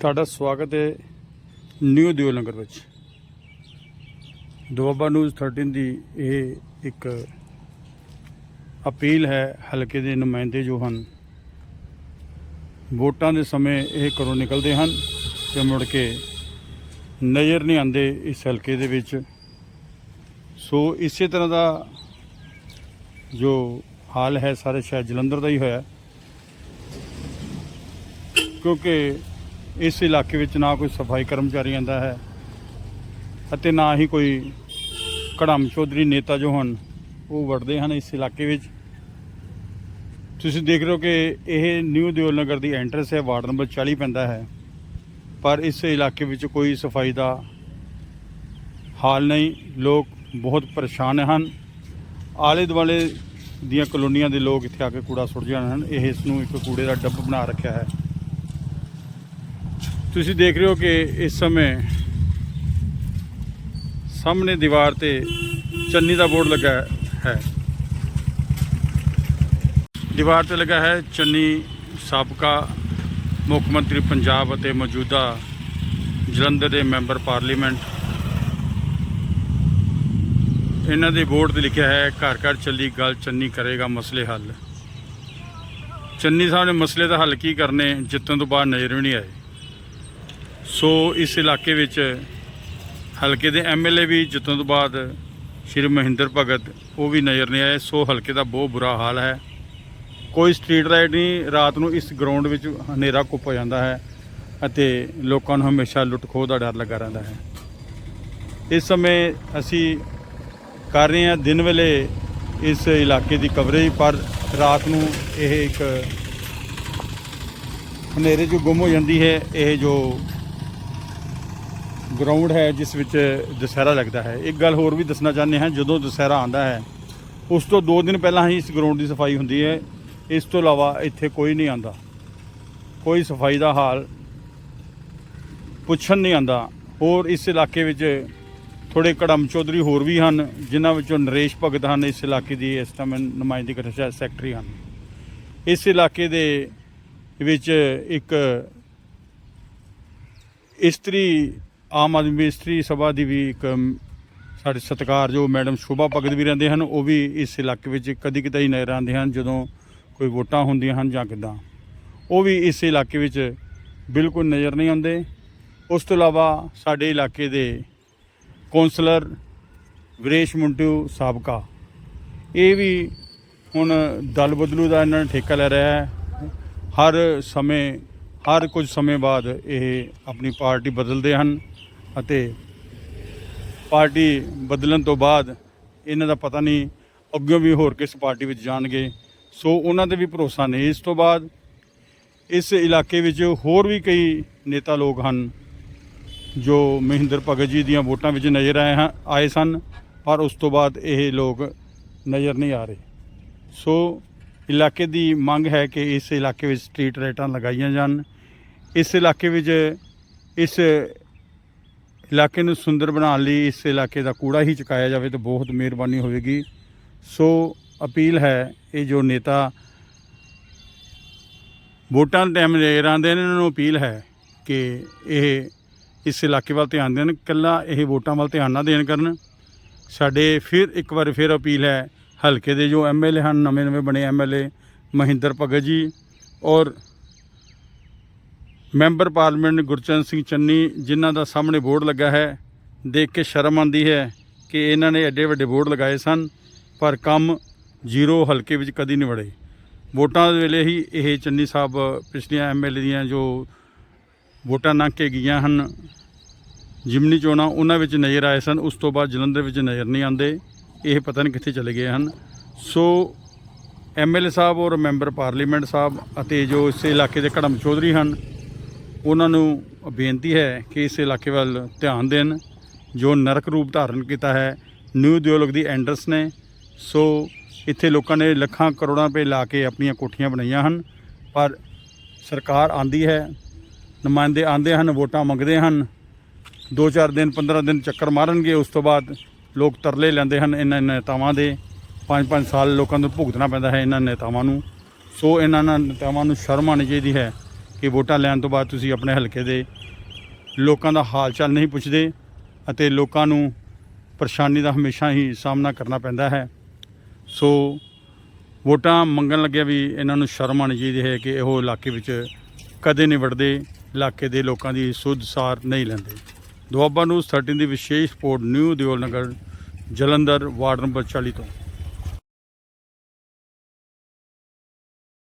ਤੁਹਾਡਾ ਸਵਾਗਤ ਹੈ ਨਿਊ ਦਿਓ ਲੰਗਰ ਵਿੱਚ। ਦੁਆਬਾ ਨਿਊਜ਼ 13 ਦੀ ਇਹ ਇੱਕ ਅਪੀਲ ਹੈ, ਹਲਕੇ ਦੇ ਨੁਮਾਇੰਦੇ ਜੋ ਹਨ, ਵੋਟਾਂ ਦੇ ਸਮੇਂ ਇਹ ਘਰੋਂ ਨਿਕਲਦੇ ਹਨ ਤੇ ਮੁੜ ਕੇ ਨਜ਼ਰ ਨਹੀਂ ਆਉਂਦੇ ਇਸ ਹਲਕੇ ਦੇ ਵਿੱਚ। ਸੋ ਇਸੇ ਤਰ੍ਹਾਂ ਦਾ ਜੋ ਹਾਲ ਹੈ, ਸਾਰੇ ਸ਼ਹਿਰ ਜਲੰਧਰ ਦਾ ਹੀ ਹੋਇਆ। ਕਿਉਂਕਿ ਇਸ ਇਲਾਕੇ ਵਿੱਚ ਨਾ ਕੋਈ ਸਫ਼ਾਈ ਕਰਮਚਾਰੀ ਆਂਦਾ ਹੈ ਅਤੇ ਨਾ ਹੀ ਕੋਈ ਕੜਮ ਚੌਧਰੀ ਨੇਤਾ ਜੋ ਹਨ, ਉਹ ਵੜਦੇ ਹਨ ਇਸ ਇਲਾਕੇ ਵਿੱਚ। ਤੁਸੀਂ ਦੇਖ ਰਹੇ ਹੋ ਕਿ ਇਹ ਨਿਊ ਦਿਓਲ ਨਗਰ ਦੀ ਐਂਟਰਸ ਹੈ, ਵਾਰਡ ਨੰਬਰ 40 ਪੈਂਦਾ ਹੈ। ਪਰ ਇਸ ਇਲਾਕੇ ਵਿੱਚ ਕੋਈ ਸਫ਼ਾਈ ਦਾ ਹਾਲ ਨਹੀਂ। ਲੋਕ ਬਹੁਤ ਪਰੇਸ਼ਾਨ ਹਨ। ਆਲੇ ਦੁਆਲੇ ਦੀਆਂ ਕਲੋਨੀਆਂ ਦੇ ਲੋਕ ਇੱਥੇ ਆ ਕੇ ਕੂੜਾ ਸੁੱਟ ਜਾਂਦੇ ਹਨ। ਇਹ ਇਸ ਨੂੰ ਇੱਕ ਕੂੜੇ ਦਾ ਡੱਬ ਬਣਾ ਰੱਖਿਆ ਹੈ। ਤੁਸੀਂ ਦੇਖ ਰਹੇ ਹੋ ਕਿ ਇਸ ਸਮੇਂ ਸਾਹਮਣੇ ਦੀਵਾਰ ਤੇ ਚੰਨੀ ਦਾ ਬੋਰਡ ਲੱਗਾ ਹੈ। ਦੀਵਾਰ ਤੇ ਲੱਗਾ ਹੈ ਚੰਨੀ ਸਾਬਕਾ ਮੁੱਖ ਮੰਤਰੀ ਪੰਜਾਬ ਅਤੇ ਮੌਜੂਦਾ ਜਲੰਧਰ ਦੇ ਮੈਂਬਰ ਪਾਰਲੀਮੈਂਟ। ਇਹਨਾਂ ਦੇ ਬੋਰਡ ਤੇ ਲਿਖਿਆ ਹੈ, ਘਰ ਘਰ ਚੱਲੀ ਗੱਲ ਚੰਨੀ ਕਰੇਗਾ, ਮਸਲੇ ਹੱਲ। ਚੰਨੀ ਸਾਹਿਬ ਨੇ ਮਸਲੇ ਦਾ ਹੱਲ ਕੀ ਕਰਨੇ, ਜਿੱਤਣ ਤੋਂ ਬਾਅਦ ਨਜ਼ਰ ਵੀ ਨਹੀਂ ਆਏ। ਸੋ ਇਸ ਇਲਾਕੇ ਵਿੱਚ ਹਲਕੇ ਦੇ ਐਮਐਲਏ ਵੀ ਜਿੱਤਣ ਤੋਂ ਬਾਅਦ ਸ਼੍ਰੀ ਮਹਿੰਦਰ ਭਗਤ, ਉਹ ਵੀ ਨਜ਼ਰ ਨਹੀਂ ਆਏ। ਸੋ ਹਲਕੇ ਦਾ ਬਹੁਤ ਬੁਰਾ ਹਾਲ ਹੈ। ਕੋਈ ਸਟਰੀਟ ਲਾਈਟ ਨਹੀਂ, ਰਾਤ ਨੂੰ ਇਸ ਗਰਾਊਂਡ ਵਿੱਚ ਹਨੇਰਾ ਕੁੱਪ ਹੋ ਜਾਂਦਾ ਹੈ ਅਤੇ ਲੋਕਾਂ ਨੂੰ ਹਮੇਸ਼ਾ ਲੁੱਟ ਖੋਹ ਦਾ ਡਰ ਲੱਗਾ ਰਹਿੰਦਾ ਹੈ। ਇਸ ਸਮੇਂ ਅਸੀਂ ਕਰ ਰਹੇ ਹਾਂ ਦਿਨ ਵੇਲੇ ਇਸ ਇਲਾਕੇ ਦੀ ਕਵਰੇਜ ਪਰ ਰਾਤ ਨੂੰ ਇਹ ਇੱਕ ਹਨੇਰੇ 'ਚ ਗੁੰਮ ਹੋ ਜਾਂਦੀ ਹੈ। ਇਹ ਜੋ ਗਰਾਊਂਡ ਹੈ ਜਿਸ ਵਿੱਚ ਦੁਸਹਿਰਾ ਲੱਗਦਾ ਹੈ। ਇੱਕ ਗੱਲ ਹੋਰ ਵੀ ਦੱਸਣਾ ਚਾਹੁੰਦੇ ਹਾਂ, ਜਦੋਂ ਦੁਸਹਿਰਾ ਆਉਂਦਾ ਹੈ, ਉਸ ਤੋਂ 2 ਦਿਨ ਪਹਿਲਾਂ ਹੀ ਇਸ ਗਰਾਊਂਡ ਦੀ ਸਫ਼ਾਈ ਹੁੰਦੀ ਹੈ। ਇਸ ਤੋਂ ਇਲਾਵਾ ਇੱਥੇ ਕੋਈ ਨਹੀਂ ਆਂਦਾ ਕੋਈ ਸਫ਼ਾਈ ਦਾ ਹਾਲ ਪੁੱਛਣ ਨਹੀਂ ਆਂਦਾ ਹੋਰ ਇਸ ਇਲਾਕੇ ਵਿੱਚ ਥੋੜੇ ਕੜਮ ਚੌਧਰੀ ਹੋਰ ਵੀ ਹਨ, ਜਿਨ੍ਹਾਂ ਵਿੱਚੋਂ ਨਰੇਸ਼ ਭਗਤ ਹਨ। ਇਸ ਇਲਾਕੇ ਦੀ ਇਸ ਟਾਈਮ ਨੁਮਾਇੰਦੇ ਕਰ ਸੈਕਟਰੀ ਹਨ। ਇਸ ਇਲਾਕੇ ਦੇ ਵਿੱਚ ਇੱਕ ਇਸਤਰੀ ਆਮ ਆਦਮੀ ਇਸਤਰੀ ਸਭਾ ਦੀ ਵੀ ਇੱਕ ਸਾਡੇ ਸਤਿਕਾਰ ਜੋ ਮੈਡਮ ਸ਼ੋਭਾ ਭਗਤ ਵੀ ਰਹਿੰਦੇ ਹਨ, ਉਹ ਵੀ ਇਸ ਇਲਾਕੇ ਵਿੱਚ ਕਦੀ ਕਦਾਈ ਨਜ਼ਰ ਆਉਂਦੇ ਹਨ, ਜਦੋਂ ਕੋਈ ਵੋਟਾਂ ਹੁੰਦੀਆਂ ਹਨ ਜਾਂ ਕਿੱਦਾਂ। ਉਹ ਵੀ ਇਸ ਇਲਾਕੇ ਵਿੱਚ ਬਿਲਕੁਲ ਨਜ਼ਰ ਨਹੀਂ ਆਉਂਦੇ। ਉਸ ਤੋਂ ਇਲਾਵਾ ਸਾਡੇ ਇਲਾਕੇ ਦੇ ਕੌਂਸਲਰ ਵਿਰੇਸ਼ ਮੁੰਟੂ ਸਾਬਕਾ, ਇਹ ਵੀ ਹੁਣ ਦਲ ਬਦਲੂ ਦਾ ਇਹਨਾਂ ਨੇ ਠੇਕਾ ਲੈ ਰਿਹਾ ਹੈ। ਹਰ ਸਮੇਂ, ਹਰ ਕੁਝ ਸਮੇਂ ਬਾਅਦ ਇਹ ਆਪਣੀ ਪਾਰਟੀ ਬਦਲਦੇ ਹਨ। ਅਤੇ ਪਾਰਟੀ ਬਦਲਣ ਤੋਂ ਬਾਅਦ ਇਹਨਾਂ ਦਾ ਪਤਾ ਨਹੀਂ ਅੱਗੇ ਵੀ ਹੋਰ ਕਿਸ ਪਾਰਟੀ ਵਿੱਚ ਜਾਣਗੇ। ਸੋ ਉਹਨਾਂ ਤੇ ਵੀ ਭਰੋਸਾ ਨਹੀਂ। ਇਸ ਤੋਂ ਬਾਅਦ ਇਸ ਇਲਾਕੇ ਵਿੱਚ ਹੋਰ ਵੀ ਕਈ ਨੇਤਾ ਲੋਕ ਹਨ ਜੋ ਮਹਿੰਦਰ ਭਗਤ ਜੀ ਦੀਆਂ ਵੋਟਾਂ ਵਿੱਚ ਨਜ਼ਰ ਆਏ ਹਨ ਆਏ ਸਨ, ਪਰ ਉਸ ਤੋਂ ਬਾਅਦ ਇਹ ਲੋਕ ਨਜ਼ਰ ਨਹੀਂ ਆ ਰਹੇ। ਸੋ ਇਲਾਕੇ ਦੀ ਮੰਗ ਹੈ ਕਿ ਇਸ ਇਲਾਕੇ ਵਿੱਚ ਸਟਰੀਟ ਲਾਈਟਾਂ ਲਗਾਈਆਂ ਜਾਣ। ਇਸ ਇਲਾਕੇ ਵਿੱਚ ਇਸ ਇਲਾਕੇ ਨੂੰ ਸੁੰਦਰ ਬਣਾਉਣ ਲਈ ਇਸ ਇਲਾਕੇ ਦਾ ਕੂੜਾ ਹੀ ਚੁਕਾਇਆ ਜਾਵੇ ਤਾਂ ਬਹੁਤ ਮਿਹਰਬਾਨੀ ਹੋਵੇਗੀ। ਸੋ ਅਪੀਲ ਹੈ ਇਹ ਜੋ ਨੇਤਾ ਵੋਟਾਂ ਦੇ ਟਾਈਮ ਨਜ਼ਰ ਆਉਂਦੇ ਨੇ, ਇਹਨਾਂ ਨੂੰ ਅਪੀਲ ਹੈ ਕਿ ਇਹ ਇਸ ਇਲਾਕੇ ਵੱਲ ਧਿਆਨ ਦੇਣ ਕੱਲਾ ਇਹ ਵੋਟਾਂ ਵੱਲ ਧਿਆਨ ਨਾ ਦੇਣ ਕਰਨ। ਸਾਡੇ ਫਿਰ ਇੱਕ ਵਾਰ ਫਿਰ ਅਪੀਲ ਹੈ, ਹਲਕੇ ਦੇ ਜੋ ਐਮਐਲਏ ਹਨ, ਨਵੇਂ ਨਵੇਂ ਬਣੇ ਐਮਐਲਏ ਮਹਿੰਦਰ ਭਗਤ ਜੀ ਔਰ ਮੈਂਬਰ ਪਾਰਲੀਮੈਂਟ ਗੁਰਚਰਨ ਸਿੰਘ ਚੰਨੀ ਜਿਨ੍ਹਾਂ ਦਾ ਸਾਹਮਣੇ ਬੋਰਡ ਲੱਗਾ ਹੈ, ਦੇਖ ਕੇ ਸ਼ਰਮ ਆਉਂਦੀ ਹੈ ਕਿ ਇਹਨਾਂ ਨੇ ਐਡੇ ਵੱਡੇ ਬੋਰਡ ਲਗਾਏ ਸਨ, ਪਰ ਕੰਮ ਜ਼ੀਰੋ, ਹਲਕੇ ਵਿੱਚ ਕਦੀ ਨਹੀਂ ਵੜੇ। ਵੋਟਾਂ ਦੇ ਵੇਲੇ ਹੀ ਇਹ ਚੰਨੀ ਸਾਹਿਬ, ਪਿਛਲੀਆਂ ਐਮਐਲਏ ਦੀਆਂ ਜੋ ਵੋਟਾਂ ਲੰਘ ਕੇ ਗਈਆਂ ਹਨ, ਜਿਮਨੀ ਚੋਣਾਂ ਉਹਨਾਂ ਵਿੱਚ ਨਜ਼ਰ ਆਏ ਸਨ, ਉਸ ਤੋਂ ਬਾਅਦ ਜਲੰਧਰ ਵਿੱਚ ਨਜ਼ਰ ਨਹੀਂ ਆਉਂਦੇ, ਇਹ ਪਤਾ ਨਹੀਂ ਕਿੱਥੇ ਚਲੇ ਗਏ ਹਨ। ਸੋ ਐਮਐਲਏ ਸਾਹਿਬ ਔਰ ਮੈਂਬਰ ਪਾਰਲੀਮੈਂਟ ਸਾਹਿਬ ਅਤੇ ਜੋ ਇਸ ਇਲਾਕੇ ਦੇ ਕੜਮ ਚੌਧਰੀ ਹਨ ਉਹਨਾਂ ਨੂੰ ਬੇਨਤੀ ਹੈ ਕਿ ਇਸ ਇਲਾਕੇ ਵੱਲ ਧਿਆਨ ਦੇਣ, ਜੋ ਨਰਕ ਰੂਪ ਧਾਰਨ ਕੀਤਾ ਹੈ, ਨਿਊ ਦਿਓਲਕ ਦੀ ਐਂਡਰਸ ਨੇ। ਸੋ ਇੱਥੇ ਲੋਕਾਂ ਨੇ ਲੱਖਾਂ ਕਰੋੜਾਂ ਰੁਪਏ ਲਾ ਕੇ ਆਪਣੀਆਂ ਕੋਠੀਆਂ ਬਣਾਈਆਂ ਹਨ, ਪਰ ਸਰਕਾਰ ਆਂਦੀ ਹੈ, ਨੁਮਾਇੰਦੇ ਆਂਦੇ ਹਨ, ਵੋਟਾਂ ਮੰਗਦੇ ਹਨ। 2-4 ਦਿਨ 15 ਦਿਨ ਚੱਕਰ ਮਾਰਨਗੇ, ਉਸ ਤੋਂ ਬਾਅਦ ਲੋਕ ਤਰਲੇ ਲੈਂਦੇ ਹਨ ਇਹਨਾਂ ਨੇਤਾਵਾਂ ਦੇ। 5-5 ਸਾਲ ਲੋਕਾਂ ਨੂੰ ਭੁਗਤਣਾ ਪੈਂਦਾ ਹੈ ਇਹਨਾਂ ਨੇਤਾਵਾਂ ਨੂੰ। ਸੋ ਇਹਨਾਂ ਨੇਤਾਵਾਂ ਨੂੰ ਸ਼ਰਮ ਆਉਣੀ ਚਾਹੀਦੀ ਹੈ। ਕਿ ਵੋਟਾਂ ਲੈਣ ਤੋਂ ਬਾਅਦ ਤੁਸੀਂ ਆਪਣੇ ਹਲਕੇ ਦੇ ਲੋਕਾਂ ਦਾ ਹਾਲ ਚਾਲ ਨਹੀਂ ਪੁੱਛਦੇ ਅਤੇ ਲੋਕਾਂ ਨੂੰ ਪਰੇਸ਼ਾਨੀ ਦਾ ਹਮੇਸ਼ਾ ਹੀ ਸਾਹਮਣਾ ਕਰਨਾ ਪੈਂਦਾ ਹੈ। ਸੋ ਵੋਟਾਂ ਮੰਗਣ ਲੱਗਿਆ ਵੀ ਇਹਨਾਂ ਨੂੰ ਸ਼ਰਮ ਆਉਣੀ ਚਾਹੀਦੀ ਹੈ ਕਿ ਉਹ ਇਲਾਕੇ ਵਿੱਚ ਕਦੇ ਨਹੀਂ ਵੜਦੇ, ਇਲਾਕੇ ਦੇ ਲੋਕਾਂ ਦੀ ਸੁੱਧ ਸਾਰ ਨਹੀਂ ਲੈਂਦੇ। ਦੁਆਬਾ ਨੂੰ 13 ਦੀ ਵਿਸ਼ੇਸ਼ report New Deol Nagar Jalandhar ward number 40 ਤੋਂ।